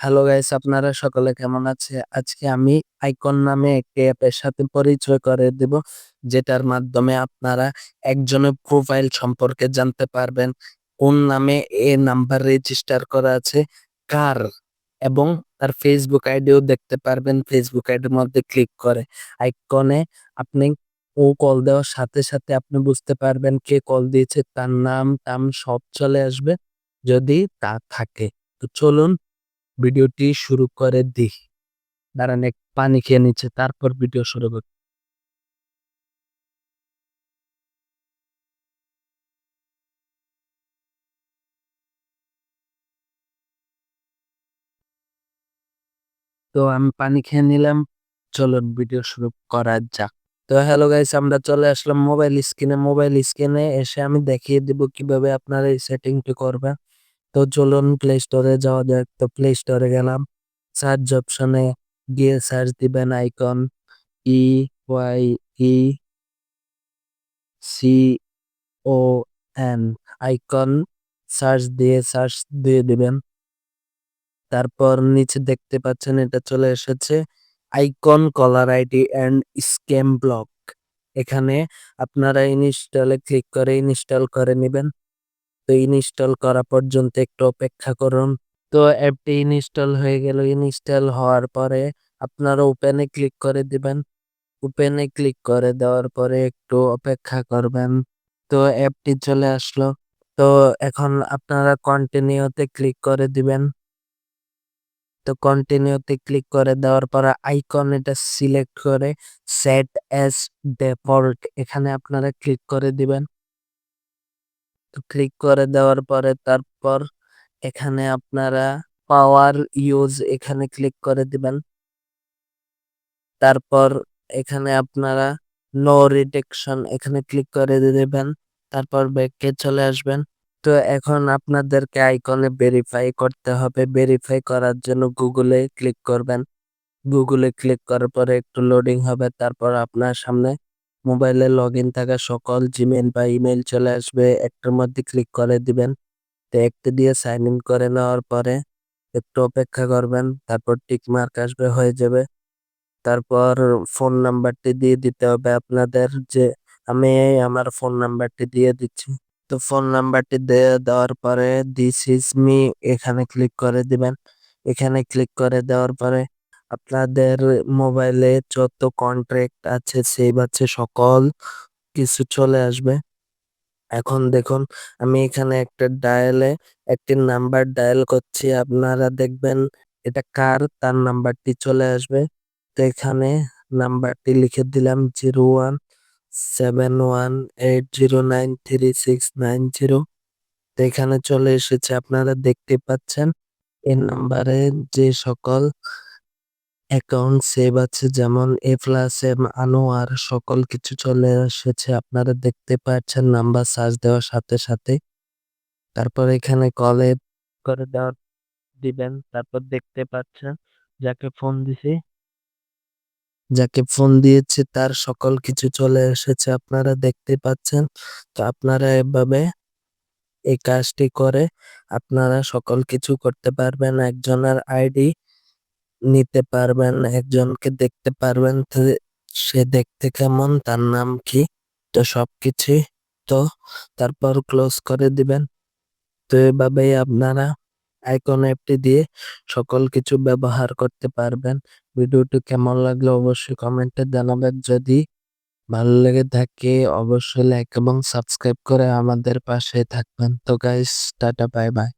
Hello guys আপনারা সকলে কেমন আছে? আজকে আমি আইকন নামে একটি অ্যাপের সাথে পরিচয় করে দেব, যেটার মাধ্যমে আপনারা একজনের প্রোফাইল সম্পর্কে জানতে পারবেন, কোন নামে এ নাম্বার রেজিস্টার করা আছে, কার, এবং তার ফেসবুক আইডিও দেখতে পারবেন ফেসবুক আইডির মধ্যে ক্লিক করে। আইকনে আপনি ও কল দেওয়ার সাথে সাথে আপনি বুঝতে পারবেন কে কল দিয়েছে, তার নাম টাম সব চলে আসবে যদি তা থাকে। তো চলুন ভিডিওটি শুরু করে দিই। দাঁড়ান, এক পানি খেয়ে নিচ্ছে, তারপর ভিডিও শুরু করি। তো আমি পানি খেয়ে নিলাম, চলুন ভিডিও শুরু করা যাক। তো হ্যালো গাইস, আমরা চলে আসলাম মোবাইল স্ক্রিনে। মোবাইল স্ক্রিনে এসে আমি দেখিয়ে দিব কীভাবে আপনারা এই সেটিংটি করবেন। তো চলুন প্লে স্টোরে যাওয়া যাক। তো প্লে স্টোরে গেলাম। সার্চ অপশনে গিয়ে সার্চ দিবেন icon E Y E C O N icon search দিয়ে সার্চ দিয়ে দিবেন। তারপর নিচে দেখতে পাচ্ছেন এটা চলে এসেছে। Icon caller ID and scam block এখানে আপনারা ইনস্টলে ক্লিক করে ইনস্টল করে নেবেন। ইনস্টল করা পর্যন্ত একটু অপেক্ষা করুন। তো অ্যাপটি ইনস্টল হয়ে গেল। ইনস্টল হওয়ার পরে আপনারা ওপেনে ক্লিক করে দিবেন। ওপেনে ক্লিক করে দেওয়ার পরে একটু অপেক্ষা করবেন। তো অ্যাপটি চলে আসলো। তো এখন আপনারা কন্টিনিউতে ক্লিক করে দিবেন। তো কন্টিনিউতে ক্লিক করে দেওয়ার পরে আইকন এটা সিলেক্ট করে সেট অ্যাজ ডিফল্ট এখানে আপনারা ক্লিক করে দিবেন। তো ক্লিক করে দেওয়ার পরে তারপর এখানে আপনারা পাওয়ার ইউজ এখানে ক্লিক করে দিবেন। তারপর এখানে আপনারা নো রিডেকশন এখানে ক্লিক করে দেবেন। তারপর ব্যাকে চলে আসবেন। তো এখন আপনাদেরকে আইকনে ভেরিফাই করতে হবে। ভেরিফাই করার জন্য গুগলে ক্লিক করবেন। গুগলে ক্লিক করার পরে একটু লোডিং হবে। তারপর আপনার সামনে মোবাইলে লগ ইন থাকা সকল জিমেল বা ইমেল চলে আসবে, একটার মধ্যে ক্লিক করে দিবেন। তো একটা দিয়ে সাইন ইন করে নেওয়ার পরে একটু অপেক্ষা করবেন, তারপর টিক মার্ক আসবে, হয়ে যাবে। তারপর ফোন নাম্বারটি দিয়ে দিতে হবে আপনাদের যে আমি আমার ফোন নাম্বারটি দিয়ে দিচ্ছি। তো ফোন নাম্বারটি দিয়ে দেওয়ার পরে দিস ইজ মি এখানে ক্লিক করে দিবেন। এখানে ক্লিক করে দেওয়ার পরে আপনাদের মোবাইলে যত কন্ট্রাক্ট আছে সেভ আছে, সকল কিছু চলে আসবে। এখন দেখুন, আমি এখানে একটা ডায়ালে একটি নাম্বার ডায়াল করছি। আপনারা দেখবেন এটা কার? তার নাম্বারটি চলে আসবে। তো এখানে নাম্বারটি লিখে দিলাম zero one seven one eight zero nine three six nine zero তো এখানে চলে এসেছে, আপনারা দেখতে পাচ্ছেন। এই নাম্বারে যে সকল অ্যাকাউন্ট সেভ আছে, যেমন এ প্লাস, এম আনোয়ার সকল কিছু চলে এসেছে। আপনারা দেখতে পাচ্ছেন নাম্বার সার্চ দেওয়ার সাথে সাথে। তারপর এখানে কলে করে দেওয়ার দিবেন। তারপর দেখতে পাচ্ছেন যাকে ফোন দিছি। যাকে ফোন দিয়েছে, তার সকল কিছু চলে এসেছে, আপনারা দেখতে পাচ্ছেন। তো আপনারা এভাবে এই কাজটি করে আপনারা সকল কিছু করতে পারবেন। একজনের আইডি নিতে পারবেন, একজনকে দেখতে পারবেন সে দেখতে কেমন, তার নাম কি? তো সবকিছুই তো তারপর ক্লোজ করে দিবেন। তো এভাবেই আপনারা আইকন অ্যাপটি দিয়ে সকল কিছু ব্যবহার করতে পারবেন। ভিডিওটি কেমন লাগল অবশ্যই কমেন্টে জানাবেন। যদি ভালো লেগে থাকে অবশ্যই লাইক এবং সাবস্ক্রাইব করে আমাদের পাশে থাকবেন। তো গাইস টাটা বাই বাই